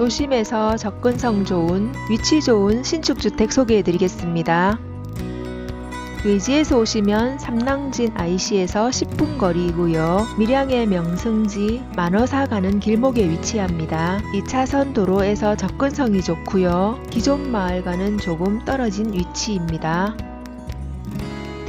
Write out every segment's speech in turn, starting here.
도심에서 접근성 좋은, 위치 좋은 신축주택 소개해드리겠습니다. 외지에서 오시면 삼랑진 IC에서 10분 거리이고요. 밀양의 명승지 만어사 가는 길목에 위치합니다. 2차선 도로에서 접근성이 좋고요. 기존 마을과는 조금 떨어진 위치입니다.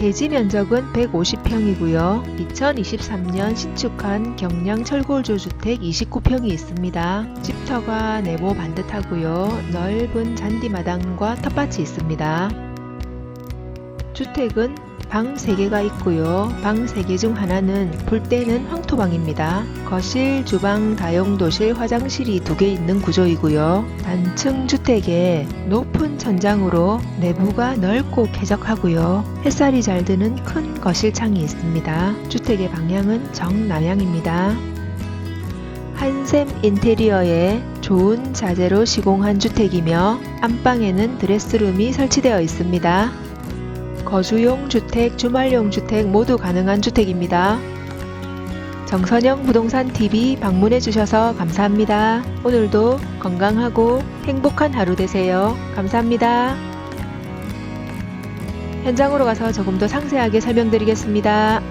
대지 면적은 150평이고요. 2023년 신축한 경량 철골조 주택 29평이 있습니다. 집터가 네모 반듯하고요. 넓은 잔디마당과 텃밭이 있습니다. 주택은 방 3개가 있고요. 방 3개 중 하나는 볼 때는 황토방입니다. 거실, 주방, 다용도실, 화장실이 2개 있는 구조이고요. 단층 주택에 높은 천장으로 내부가 넓고 쾌적하고요. 햇살이 잘 드는 큰 거실창이 있습니다. 주택의 방향은 정남향입니다. 한샘 인테리어에 좋은 자재로 시공한 주택이며 안방에는 드레스룸이 설치되어 있습니다. 거주용 주택, 주말용 주택 모두 가능한 주택입니다. 정선영 부동산 TV 방문해 주셔서 감사합니다. 오늘도 건강하고 행복한 하루 되세요. 감사합니다. 현장으로 가서 조금 더 상세하게 설명드리겠습니다.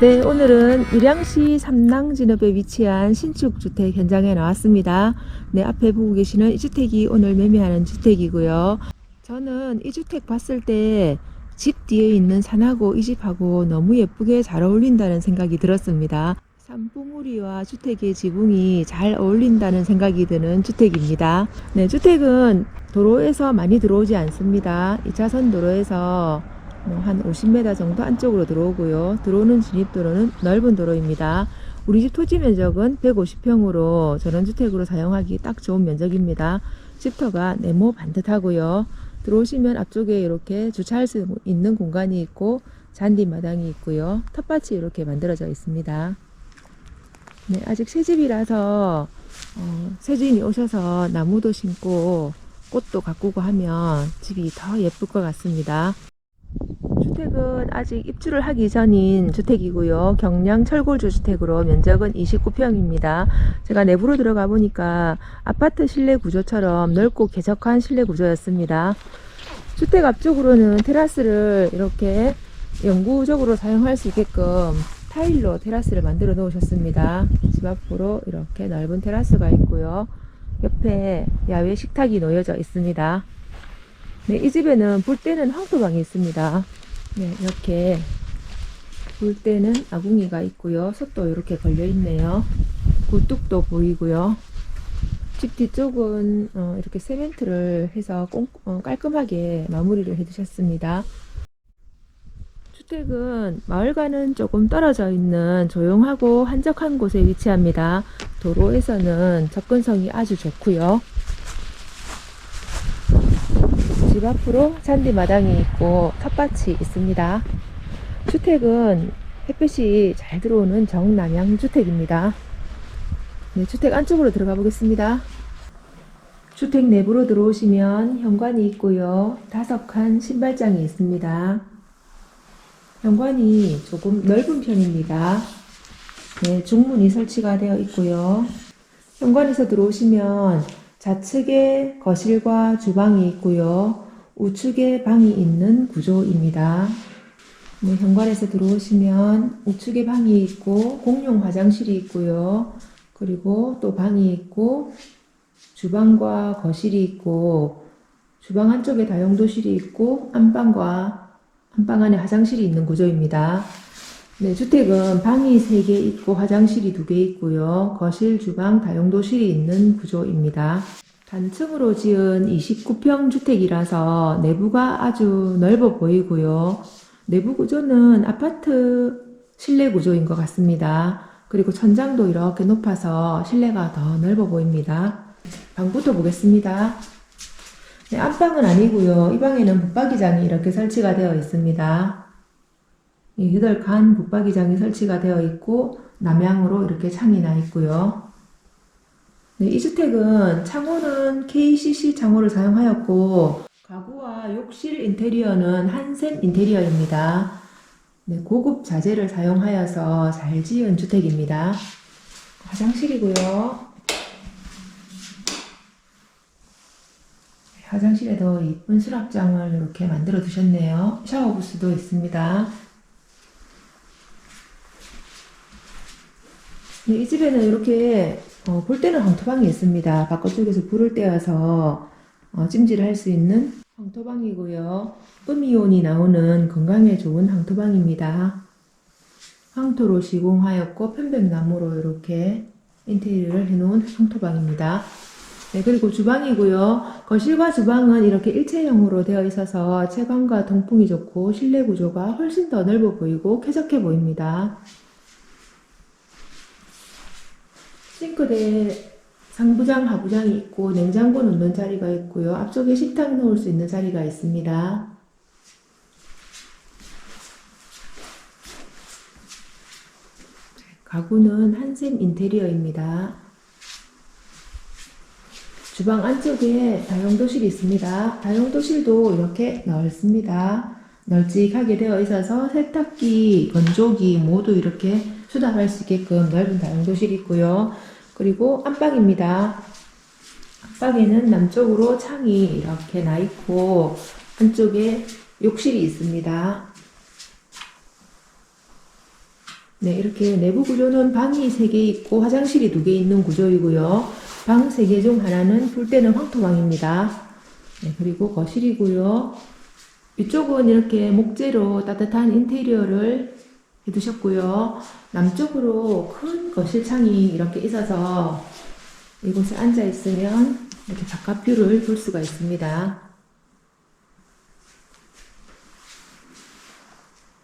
네, 오늘은 밀양시 삼랑진읍에 위치한 신축주택 현장에 나왔습니다. 네, 앞에 보고 계시는 이 주택이 오늘 매매하는 주택이고요. 저는 이 주택 봤을 때 집 뒤에 있는 산하고 이 집하고 너무 예쁘게 잘 어울린다는 생각이 들었습니다. 산봉우리와 주택의 지붕이 잘 어울린다는 생각이 드는 주택입니다. 네, 주택은 도로에서 많이 들어오지 않습니다. 2차선 도로에서 뭐한 50m 정도 안쪽으로 들어오고요. 들어오는 진입도로는 넓은 도로입니다. 우리 집 토지 면적은 150평으로 전원주택으로 사용하기 딱 좋은 면적입니다. 집터가 네모 반듯하고요. 들어오시면 앞쪽에 이렇게 주차할 수 있는 공간이 있고 잔디 마당이 있고요. 텃밭이 이렇게 만들어져 있습니다. 네, 아직 새 집이라서 어, 새 주인이 오셔서 나무도 심고 꽃도 가꾸고 하면 집이 더 예쁠 것 같습니다. 주택은 아직 입주를 하기 전인 주택이고요. 경량 철골조 주택으로 면적은 29평입니다. 제가 내부로 들어가 보니까 아파트 실내 구조처럼 넓고 쾌적한 실내 구조였습니다. 주택 앞쪽으로는 테라스를 이렇게 영구적으로 사용할 수 있게끔 타일로 테라스를 만들어 놓으셨습니다. 집 앞으로 이렇게 넓은 테라스가 있고요. 옆에 야외 식탁이 놓여져 있습니다. 네, 이 집에는 볼 때는 황토방이 있습니다. 네, 이렇게 볼 때는 아궁이가 있고요. 솥도 이렇게 걸려 있네요. 굴뚝도 보이고요. 집 뒤쪽은 어, 이렇게 세멘트를 해서 꼼- 어, 깔끔하게 마무리를 해두셨습니다. 주택은 마을과는 조금 떨어져 있는 조용하고 한적한 곳에 위치합니다. 도로에서는 접근성이 아주 좋고요. 집 앞으로 잔디 마당이 있고 텃밭이 있습니다. 주택은 햇볕이 잘 들어오는 정남향 주택입니다. 네, 주택 안쪽으로 들어가 보겠습니다. 주택 내부로 들어오시면 현관이 있고요. 다섯 칸 신발장이 있습니다. 현관이 조금 넓은 편입니다. 네, 중문이 설치가 되어 있고요. 현관에서 들어오시면 좌측에 거실과 주방이 있고요. 우측에 방이 있는 구조입니다. 네, 현관에서 들어오시면 우측에 방이 있고 공용 화장실이 있고요. 그리고 또 방이 있고 주방과 거실이 있고 주방 한쪽에 다용도실이 있고 안방과 안방 안에 화장실이 있는 구조입니다. 네, 주택은 방이 3개 있고 화장실이 2개 있고요. 거실, 주방, 다용도실이 있는 구조입니다. 단층으로 지은 29평 주택이라서 내부가 아주 넓어 보이고요. 내부 구조는 아파트 실내 구조인 것 같습니다. 그리고 천장도 이렇게 높아서 실내가 더 넓어 보입니다. 방부터 보겠습니다. 네, 안방은 아니고요. 이 방에는 붙박이장이 이렇게 설치가 되어 있습니다. 예, 8칸 붙박이장이 설치가 되어 있고 남향으로 이렇게 창이 나 있고요. 네, 이 주택은 창호는 KCC 창호를 사용하였고 가구와 욕실 인테리어는 한샘 인테리어입니다. 네, 고급 자재를 사용하여서 잘 지은 주택입니다. 화장실이고요. 화장실에도 이쁜 수납장을 이렇게 만들어 두셨네요. 샤워 부스도 있습니다. 네, 이 집에는 이렇게 어, 볼 때는 황토방이 있습니다. 바깥쪽에서 불을 떼어서 어, 찜질을 할 수 있는 황토방이고요. 음이온이 나오는 건강에 좋은 황토방입니다. 황토로 시공하였고 편백나무로 이렇게 인테리어를 해놓은 황토방입니다. 네, 그리고 주방이고요. 거실과 주방은 이렇게 일체형으로 되어 있어서 채광과 통풍이 좋고 실내 구조가 훨씬 더 넓어 보이고 쾌적해 보입니다. 싱크대 상부장, 하부장이 있고 냉장고 놓는 자리가 있고요. 앞쪽에 식탁 놓을 수 있는 자리가 있습니다. 가구는 한샘 인테리어입니다. 주방 안쪽에 다용도실이 있습니다. 다용도실도 이렇게 넓습니다. 널찍하게 되어 있어서 세탁기, 건조기 모두 이렇게 수납할 수 있게끔 넓은 다용도실이 있고요. 그리고 안방입니다. 안방에는 남쪽으로 창이 이렇게 나 있고 한쪽에 욕실이 있습니다. 네, 이렇게 내부 구조는 방이 3개 있고 화장실이 2개 있는 구조이고요. 방 3개 중 하나는 불 때는 황토방입니다. 네, 그리고 거실이고요. 이쪽은 이렇게 목재로 따뜻한 인테리어를 해두셨고요. 남쪽으로 큰 거실창이 이렇게 있어서 이곳에 앉아 있으면 이렇게 바깥 뷰를 볼 수가 있습니다.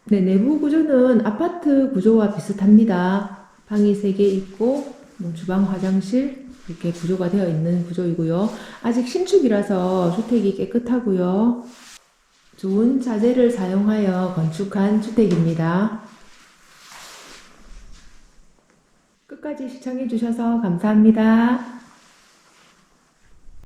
네, 내부 구조는 아파트 구조와 비슷합니다. 방이 3개 있고, 뭐 주방, 화장실, 이렇게 구조가 되어 있는 구조이고요. 아직 신축이라서 주택이 깨끗하고요. 좋은 자재를 사용하여 건축한 주택입니다. 끝까지 시청해 주셔서 감사합니다.